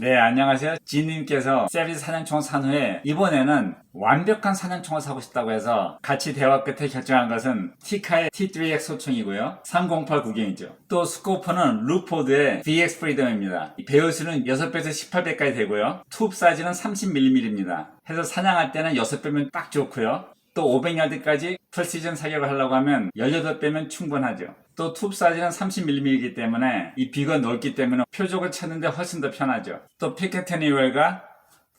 네, 안녕하세요. 지님께서 세비스 사냥총 산 후에 이번에는 완벽한 사냥총을 사고 싶다고 해서 같이 대화 끝에 결정한 것은 티카의 T3X 소총이고요. 308 구경이죠. 또 스코퍼는 루포드의 VX 프리덤입니다. 배열수는 6배에서 18배까지 되고요. 툽 사이즈는 30mm입니다. 해서 사냥할 때는 6배면 딱 좋고요. 또 500야드까지 프리시즌 사격을 하려고 하면 18배면 충분하죠. 또툽 사이즈는 30mm이기 때문에 이 비가 넓기 때문에 표적을 찾는데 훨씬 더 편하죠. 또 피켓테니 웰과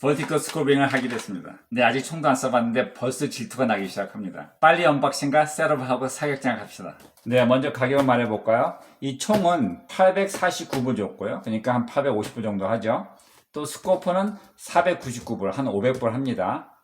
버티컬 스코빙을 하게 됐습니다. 근데 아직 총도 안 써봤는데 벌써 질투가 나기 시작합니다. 빨리 언박싱과 셋업하고 사격장을 갑시다. 네, 먼저 가격을 말해볼까요? 이 총은 849불 줬고요. 그러니까 한 850불 정도 하죠. 또 스코프는 499불, 한 500불 합니다.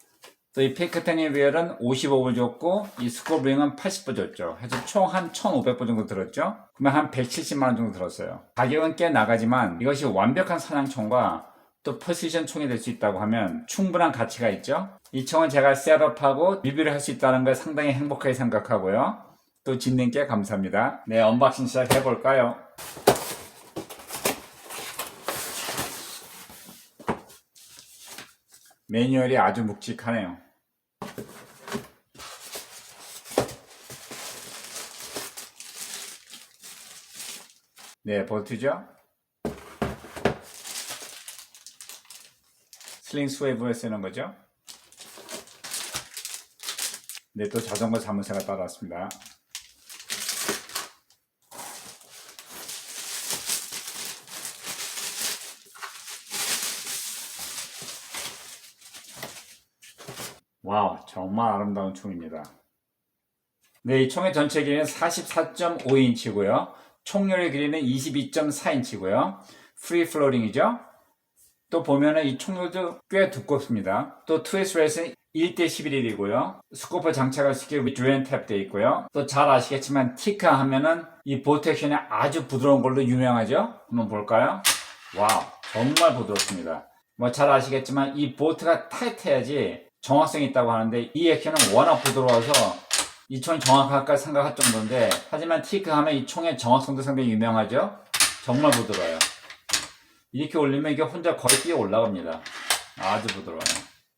또이 피크테니 위얼은 55불 줬고 이 스코브링은 80불 줬죠. 해서 총 한 1,500불 정도 들었죠. 그러면 한 170만 원 정도 들었어요. 가격은 꽤 나가지만 이것이 완벽한 사냥총과 또 포지션 총이 될 수 있다고 하면 충분한 가치가 있죠. 이 총은 제가 셋업하고 리뷰를 할 수 있다는 걸 상당히 행복하게 생각하고요. 또 진님께 감사합니다. 네, 언박싱 시작해 볼까요? 매뉴얼이 아주 묵직하네요. 네, 볼트죠? 슬링 스웨이브에 쓰는 거죠? 네, 또 자전거 자물쇠가 따라왔습니다. 와우, 정말 아름다운 총입니다. 네, 이 총의 전체 길이는 44.5인치고요. 총열의 길이는 22.4인치고요. 프리 플로링이죠. 또 보면은 이 총열도 꽤 두껍습니다. 또 트위스 레이스는 1대 11이고요. 스코프 장착할 수 있게 드레인 탭되어 있고요. 또 잘 아시겠지만 티카 하면은 이 보텍션이 아주 부드러운 걸로 유명하죠. 한번 볼까요? 와우, 정말 부드럽습니다. 뭐 잘 아시겠지만 이 보트가 타이트해야지 정확성이 있다고 하는데 이 액션은 워낙 부드러워서 이 총이 정확할까 생각할 정도인데 하지만 티크 하면 이 총의 정확성도 상당히 유명하죠? 정말 부드러워요. 이렇게 올리면 이게 혼자 거의 뛰어 올라갑니다. 아주 부드러워요.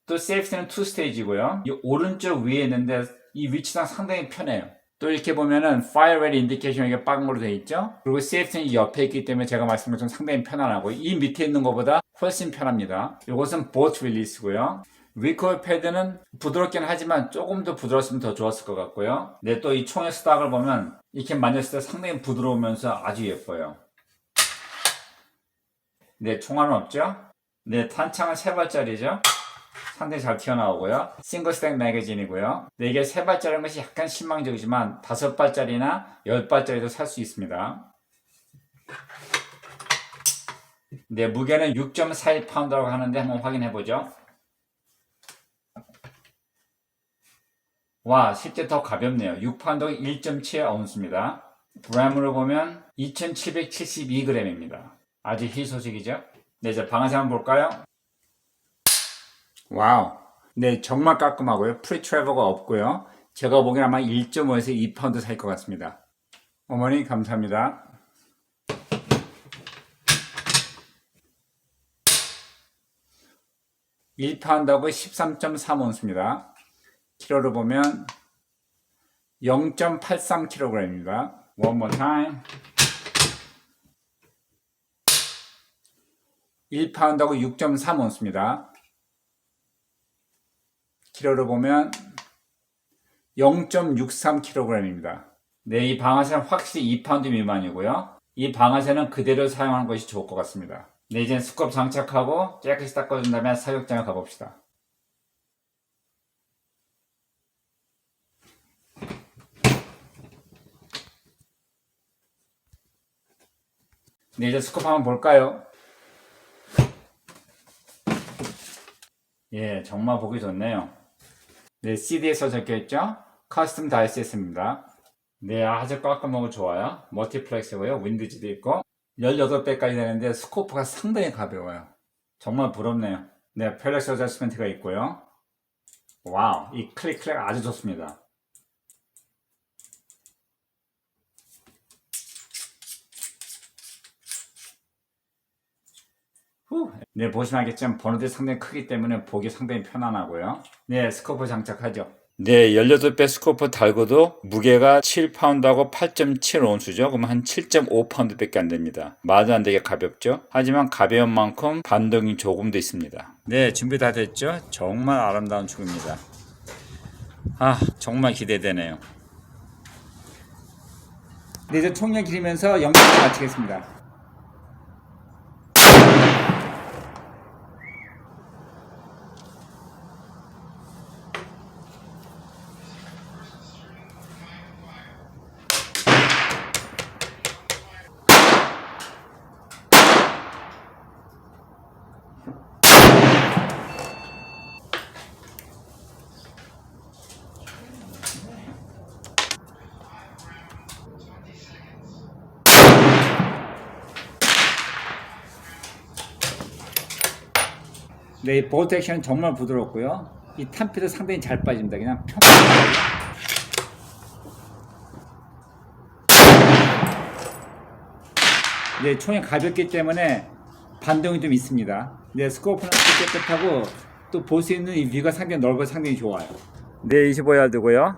또 세이프티는 투 스테이지고요. 이 오른쪽 위에 있는데 이 위치상 상당히 편해요. 또 이렇게 보면은 fire rate indication 이게 걸로 되어 있죠? 그리고 세이프티는 이 옆에 있기 때문에 제가 말씀드린 것처럼 상당히 편안하고 이 밑에 있는 것보다 훨씬 편합니다. 이것은 보트 릴리스고요 리콜 패드는 부드럽긴 하지만 조금 더 부드러웠으면 더 좋았을 것 같고요. 네, 또이 총의 스닥을 보면 이렇게 만졌을 때 상당히 부드러우면서 아주 예뻐요. 네, 총알은 없죠? 네, 탄창은 세 발짜리죠? 상당히 잘 튀어나오고요. 싱글 스택 매거진이고요. 네, 이게 세 발짜리인 것이 약간 실망적이지만 다섯 발짜리나 열 발짜리도 살 수 있습니다. 네, 무게는 6.41파운드라고 하는데 한번 확인해 보죠. 와, 실제 더 가볍네요. 6파운드 1.7아운스입니다. 그램으로 보면 2772g입니다. 아주 희소식이죠? 네, 이제 방아쇠 한번 볼까요? 와우. 네, 정말 깔끔하고요. 프리 트래버가 없고요. 제가 보기엔 아마 1.5에서 2파운드 살 것 같습니다. 어머니, 감사합니다. (1파운드하고) (13.3온스입니다) 키로로 보면 0.83kg입니다. One more time. 1파운드하고 6.3온스입니다. 키로로 보면 0.63kg입니다. 네, 이 방아쇠는 확실히 2파운드 미만이고요. 이 방아쇠는 그대로 사용하는 것이 좋을 것 같습니다. 네, 이제 스컵 장착하고 깨끗이 닦아준 다음에 사격장을 가봅시다. 네, 이제 스코프 한번 볼까요? 예, 정말 보기 좋네요. 네, CD에서 적혀있죠? 커스텀 다이스였습니다. 네, 아주 깔끔하고 좋아요. 멀티플렉스고요. 윈드지도 있고 18배까지 되는데 스코프가 상당히 가벼워요. 정말 부럽네요. 네, 펠렉스 어저스멘트가 있고요. 와우, 이 클릭 클릭 아주 좋습니다. 네, 보시면 알겠지만 번호들이 상당히 크기 때문에 보기 상당히 편안하고요. 네, 스코프 장착하죠. 네, 18배 스코프 달고도 무게가 7파운드하고 8.7온수죠. 그럼 한 7.5파운드밖에 안 됩니다. 말도 안 되게 가볍죠. 하지만 가벼운 만큼 반동이 조금 더 있습니다. 네, 준비 다 됐죠. 정말 아름다운 축입니다. 아, 정말 기대되네요. 네, 이제 총력 기리면서 영상을 마치겠습니다. 네, 이 볼트 액션은 정말 부드럽고요. 이 탄피도 상당히 잘 빠집니다. 그냥 평평하게. 네, 총이 가볍기 때문에 반동이 좀 있습니다. 네, 스코프는 깨끗하고 또 볼 수 있는 이 뷰가 상당히 넓어 상당히 좋아요. 네, 25야드고요.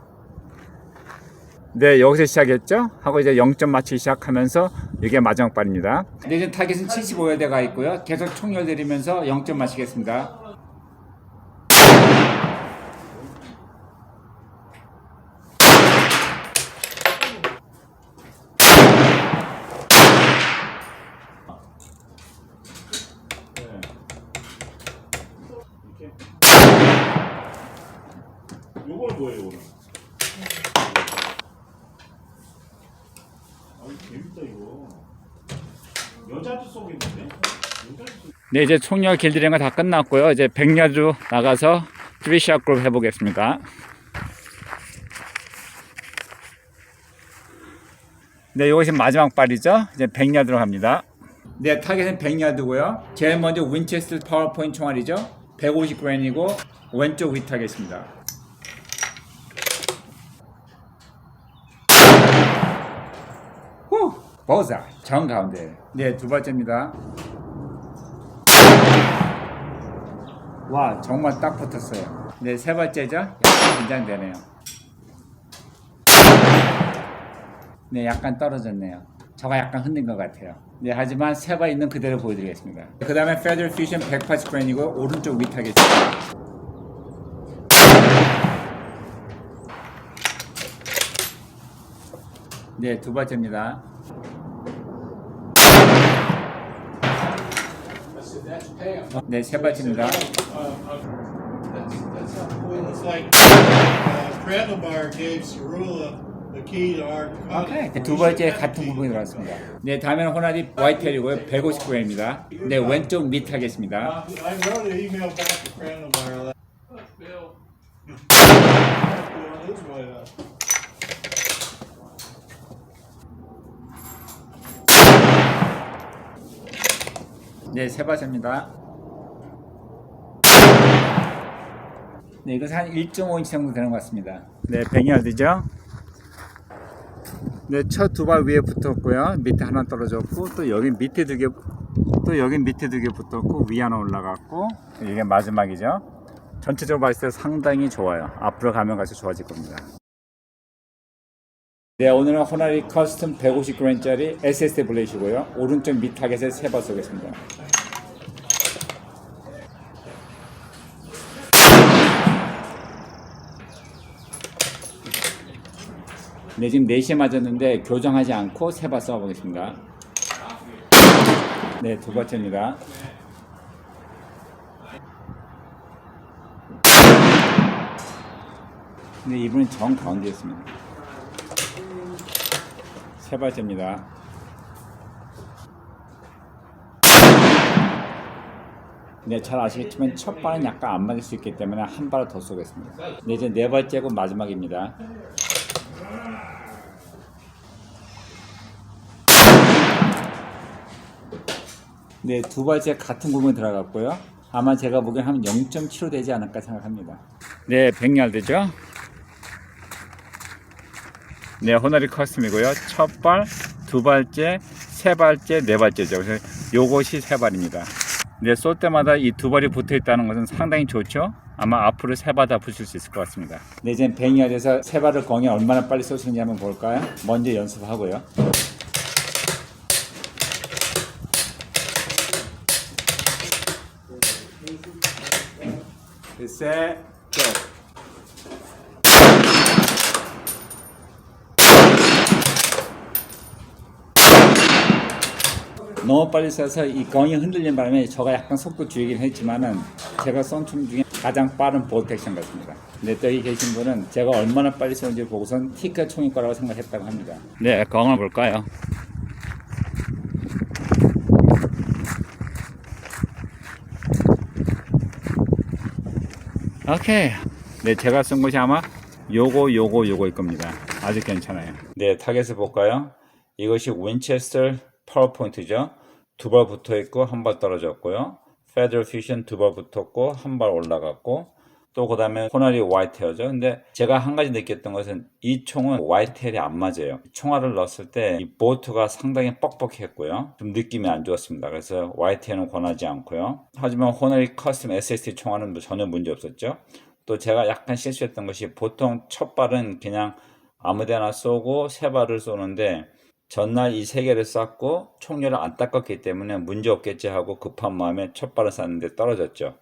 네, 여기서 시작했죠? 하고 이제 0점 맞추기 시작하면서 이게 마지막 발입니다. 네, 이제 타겟은 75야드가 있고요. 계속 총열 들이면서 0점 맞추겠습니다. 요거는 뭐예요, 요거는? 아, 재밌다, 이거. 여자도 쏘겠는데? 여자도 쏘 네, 이제 총열 길들이는 거 다 끝났고요. 이제 100야드 나가서 3샷 그룹 해보겠습니다. 네, 이것이 마지막 발이죠. 이제 100야드로 갑니다. 네, 타겟은 100야드고요. 제일 먼저 윈체스터 파워포인트 총알이죠. 150g이고 왼쪽 위 타겟입니다. 후! 버자 정 가운데. 네, 두 번째입니다. 와 정말 딱 붙었어요. 네세 번째죠? 약간 긴장되네요. 네 약간 떨어졌네요. 저가 약간 흔든 것 같아요. 네 하지만 세발 있는 그대로 보여드리겠습니다. 그 다음에 페더 퓨전 180g이고 오른쪽 위타겠습니다 네두 번째입니다 네세 번째입니다 It's like uh, Kravenbar gave Cerula the key to our 오케이. 네, 두 번째 같은 부분이 들어갔습니다. 네, 다음에는 호나디 YTL이고요. 159g입니다. 네, 왼쪽 밑 하겠습니다. I wrote an email back to Kravenbar. Bill. His way up. 네, 세 번째입니다. 네, 이것은 한 1.5인치 정도 되는 것 같습니다. 네, 100야드죠? 네, 첫 두 발 위에 붙었고요. 밑에 하나 떨어졌고, 또 여기 밑에 두 개, 또 여기 밑에 두 개 붙었고, 위 하나 올라갔고, 이게 마지막이죠. 전체적으로 봤을 때 상당히 좋아요. 앞으로 가면 갈수록 좋아질 겁니다. 네, 오늘은 호나리 커스텀 150g짜리 SSD 블레이시고요. 오른쪽 밑 타겟에 세발 쏘겠습니다. 네, 지금 4시에 맞았는데 교정하지 않고 세발 쏘아보겠습니다. 네, 두 번째입니다. 네, 이분은 정 가운데였습니다. 세 번째입니다. 네, 잘 아시겠지만 첫 발은 약간 안 맞을 수 있기 때문에 한 발을 더 쏘겠습니다. 네, 이제 네 번째고 마지막입니다. 네, 두 발째 같은 부분에 들어갔고요. 아마 제가 보기엔 한 0.75 되지 않을까 생각합니다. 네, 100야드죠? 네, 호너리 커스텀이고요. 첫 발, 두 발째, 세 발째, 네 발째죠. 그래서 요것이 세 발입니다. 근데 쏠 때마다 이 두 발이 붙어 있다는 것은 상당히 좋죠. 아마 앞으로 세 발 다 붙일 수 있을 것 같습니다. 네, 이제 뱅이가 돼서 세 발을 공에 얼마나 빨리 있는지 한번 볼까요? 먼저 연습하고요. 셋, 고! 너무 빨리 쏴서 이 건이 흔들린 바람에 저가 약간 속도 줄이긴 했지만은 제가 쏜총 중에 가장 빠른 볼텍션 같습니다. 근데 또 여기 계신 분은 제가 얼마나 빨리 쏘는지 보고선 티카 총일 거라고 생각했다고 합니다. 네, 건을 볼까요? 오케이. 네, 제가 쏜 것이 아마 요거, 요거, 요거일 겁니다. 아주 괜찮아요. 네, 타겟을 볼까요? 이것이 윈체스터 파워포인트죠. 두 발 붙어 있고 한 발 떨어졌고요. 페더럴 퓨전 두 발 붙었고 한 발 올라갔고 또 그 다음에 코너리 와이테어죠. 근데 제가 한 가지 느꼈던 것은 이 총은 와이테일이 안 맞아요. 총알을 넣었을 때 이 보트가 상당히 뻑뻑했고요. 좀 느낌이 안 좋았습니다. 그래서 와이테일은 권하지 않고요. 하지만 호너리 커스텀 SSD 총알은 뭐 전혀 문제 없었죠. 또 제가 약간 실수했던 것이 보통 첫 발은 그냥 아무데나 쏘고 세 발을 쏘는데 전날 이 세 개를 쐈고 총열을 안 닦았기 때문에 문제 없겠지 하고 급한 마음에 첫 발을 쐈는데 떨어졌죠.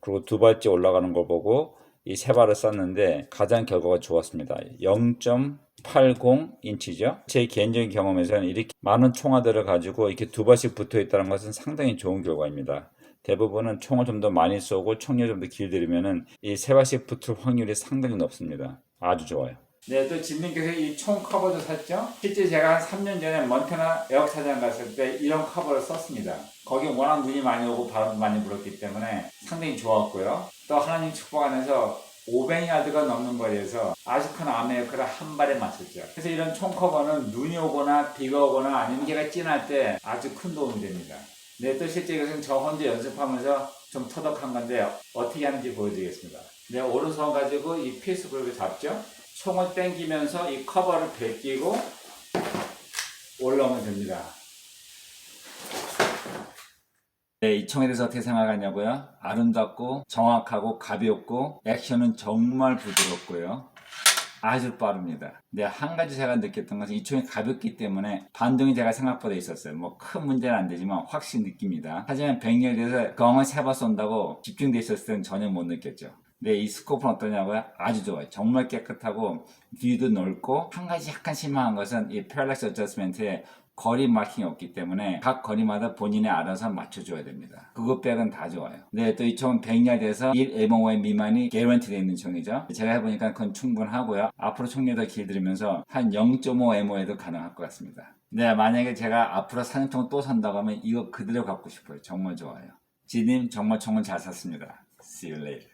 그리고 두 발째 올라가는 걸 보고 이 세 발을 쐈는데 가장 결과가 좋았습니다. 0.80 인치죠. 제 개인적인 경험에서는 이렇게 많은 총알들을 가지고 이렇게 두 발씩 붙어 있다는 것은 상당히 좋은 결과입니다. 대부분은 총을 좀 더 많이 쏘고 총열 좀더 길들이면은 이 세 발씩 붙을 확률이 상당히 높습니다. 아주 좋아요. 네, 또 진님께서 이 총 커버도 샀죠? 실제 제가 한 3년 전에 몬테나 에어사장 갔을 때 이런 커버를 썼습니다. 거기 워낙 눈이 많이 오고 바람도 많이 불었기 때문에 상당히 좋았고요. 또 하나님 축복 안에서 500야드가 넘는 거리에서 아주 큰 아메리카를 한 발에 맞췄죠. 그래서 이런 총 커버는 눈이 오거나 비가 오거나 아니면 해가 진할 때 아주 큰 도움이 됩니다. 네, 또 실제 이것은 저 혼자 연습하면서 좀 터득한 건데 어떻게 하는지 보여드리겠습니다. 네, 오른손 가지고 이 피스 그룹을 잡죠. 총을 당기면서 이 커버를 벗기고 올라오면 됩니다. 네, 이 총에 대해서 어떻게 생각하냐고요? 아름답고 정확하고 가볍고 액션은 정말 부드럽고요. 아주 빠릅니다. 네, 한 가지 제가 느꼈던 것은 이 총이 가볍기 때문에 반동이 제가 생각보다 있었어요. 뭐 큰 문제는 안 되지만 확실히 느낍니다. 하지만 백렬에 대해서 경을 세번 쏜다고 집중돼 있었을 때는 전혀 못 느꼈죠. 네, 이 스코프는 어떠냐고요? 아주 좋아요. 정말 깨끗하고 뷰도 넓고 한 가지 약간 실망한 것은 이 패럴렉스 어저스멘트에 거리 마킹이 없기 때문에 각 거리마다 본인이 알아서 맞춰줘야 됩니다. 그것 빼고는 다 좋아요. 네, 또 이 총은 100야드에서 1 MO의 미만이 개런티 되어 있는 총이죠. 제가 해보니까 그건 충분하고요. 앞으로 총력 더 길들이면서 한 0.5 MO에도 가능할 것 같습니다. 네, 만약에 제가 앞으로 사냥총 또 산다고 하면 이거 그대로 갖고 싶어요. 정말 좋아요. 지님 정말 총은 잘 샀습니다. See you later.